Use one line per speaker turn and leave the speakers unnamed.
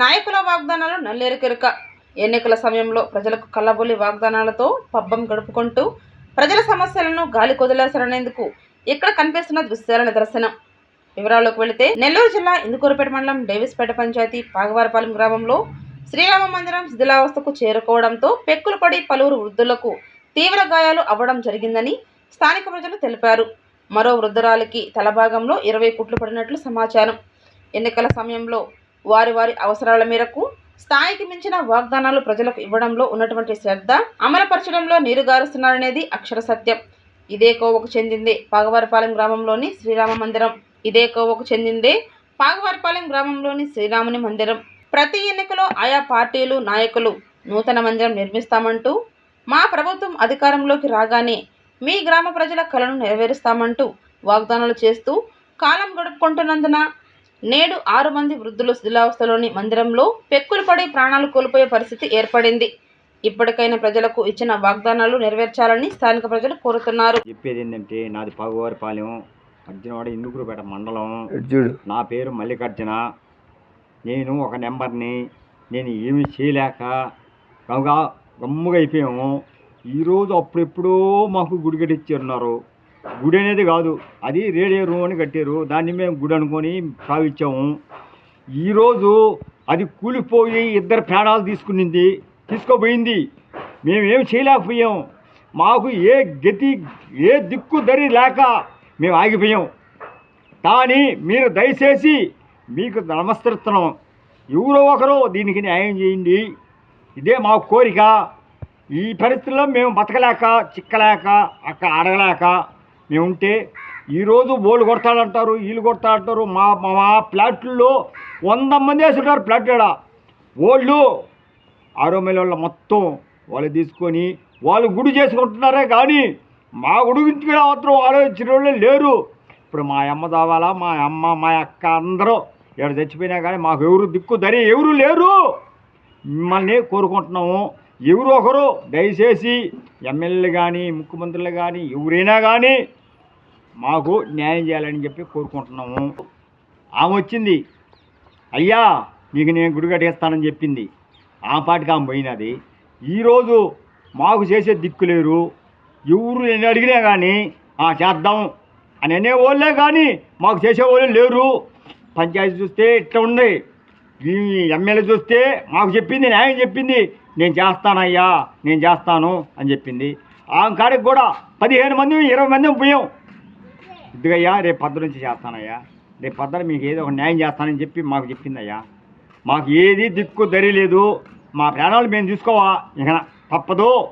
నాయకుల వాగ్దానాలు నల్లేరుకెరుక. ఎన్నికల సమయంలో ప్రజలకు కళ్ళబొల్లి వాగ్దానాలతో పబ్బం గడుపుకుంటూ ప్రజల సమస్యలను గాలి కొదిలేశారనేందుకు ఇక్కడ కనిపిస్తున్న దృశ్యాల నిదర్శనం. వివరాల్లోకి వెళితే నెల్లూరు జిల్లా ఇందుకూరుపేట మండలం డేవిస్పేట పంచాయతీ పాగవారపాలెం గ్రామంలో శ్రీరామ మందిరం శిథిలావస్థకు చేరుకోవడంతో పెక్కులు పడి పలువురు వృద్ధులకు తీవ్ర గాయాలు అవ్వడం జరిగిందని స్థానిక ప్రజలు తెలిపారు. మరో వృద్ధురాలికి తలభాగంలో ఇరవై కుట్లు పడినట్లు సమాచారం. ఎన్నికల సమయంలో వారి వారి అవసరాల మేరకు స్థాయికి మించిన వాగ్దానాలు ప్రజలకు ఇవ్వడంలో ఉన్నటువంటి శ్రద్ధ అమలుపరచడంలో నీరుగారుస్తున్నారనేది అక్షర సత్యం. ఇదే కోవకు చెందిందే పాగవారిపాలెం గ్రామంలోని శ్రీరామ మందిరం. ఇదే కోవకు చెందిందే పాగవారిపాలెం గ్రామంలోని శ్రీరాముని మందిరం. ప్రతి ఎన్నికలో ఆయా పార్టీలు నాయకులు నూతన మందిరం నిర్మిస్తామంటూ మా ప్రభుత్వం అధికారంలోకి రాగానే మీ గ్రామ ప్రజల కలను నెరవేరుస్తామంటూ వాగ్దానాలు చేస్తూ కాలం గడుపుకుంటున్నందున నేడు ఆరు మంది వృద్ధులు శిథిలావస్థలోని మందిరంలో పెక్కులు పడి ప్రాణాలు కోల్పోయే పరిస్థితి ఏర్పడింది. ఇప్పటికైనా ప్రజలకు ఇచ్చిన వాగ్దానాలు నెరవేర్చాలని స్థానిక ప్రజలు కోరుతున్నారు.
చెప్పేది ఏంటంటే నాది పగవారిపాలెం అర్జునవాడ ఇందుకురుపేట మండలం. నా పేరు మల్లికార్జున. నేను ఒక నెంబర్ని నేను ఏమీ చేయలేక గమ్ముగా అయిపోయాము. ఈరోజు అప్పుడెప్పుడో మాకు గుడి కట్టించారున్నారు గుడి అనేది కాదు. అది రేడియో రూమ్ అని కట్టారు దాన్ని మేము గుడి అనుకొని సాగిచ్చాము ఈరోజు అది కూలిపోయి ఇద్దరు ప్రాణాలు తీసుకునింది తీసుకోపోయింది మేమేం చేయలేకపోయాం. మాకు ఏ గతి ఏ దిక్కు దరి లేక మేము ఆగిపోయాం. కానీ మీరు దయచేసి మీకు నమస్కరిస్తున్నాం. ఎవరో ఒకరు దీనికి న్యాయం చేయండి. ఇదే మా కోరిక. ఈ పరిస్థితుల్లో మేము బతకలేక చిక్కలేక అక్కడ అడగలేక మేము ఉంటే ఈరోజు బోళ్ళు కొడతాడంటారు వీళ్ళు కొడతాడంటారు. మా మా మా వంద మంది వేసి ఉంటారు ప్లాట్ ఈడ వాళ్ళు ఆరో వాళ్ళ మొత్తం వాళ్ళు తీసుకొని వాళ్ళు గుడి చేసుకుంటున్నారే కానీ మా గుడికి మాత్రం ఆలోచించిన వాళ్ళే లేరు. ఇప్పుడు మా అమ్మ తావాలా మా అమ్మ మా అక్క అందరూ ఇక్కడ చచ్చిపోయినా కానీ మాకు ఎవరు దిక్కు ధరి ఎవరు లేరు. మిమ్మల్ని కోరుకుంటున్నాము. ఎవరు ఒకరు దయచేసి ఎమ్మెల్యేలు కానీ ముఖ్యమంత్రులు కానీ ఎవరైనా కానీ మాకు న్యాయం చేయాలని చెప్పి కోరుకుంటున్నాము. ఆమె వచ్చింది అయ్యా నీకు నేను గుడి కట్టేస్తానని చెప్పింది. ఆ పాటికి ఆమె పోయినది. ఈరోజు మాకు చేసే దిక్కు లేరు. ఎవరు నేను అడిగినా కానీ "ఆ, చేద్దాం. అని అనేవాళ్ళే కానీ మాకు చేసేవాళ్ళు లేరు. పంచాయతీ చూస్తే ఇట్లా ఉంది. ఈ ఎమ్మెల్యే చూస్తే మాకు చెప్పింది న్యాయం చెప్పింది నేను చేస్తానయ్యా నేను చేస్తాను అని చెప్పింది. ఆ కాడికి కూడా పదిహేను మంది ఇరవై మంది పోయాం. ఇదిగయ్యా రేపు పద్దు నుంచి చేస్తానయ్యా. రేపు పద్దున మీకు ఏదో ఒక న్యాయం చేస్తానని చెప్పి మాకు చెప్పిందయ్యా. మాకు ఏది దిక్కు దరి లేదు. మా ప్రాణాలు మేము చూసుకోవా. ఇక తప్పదు.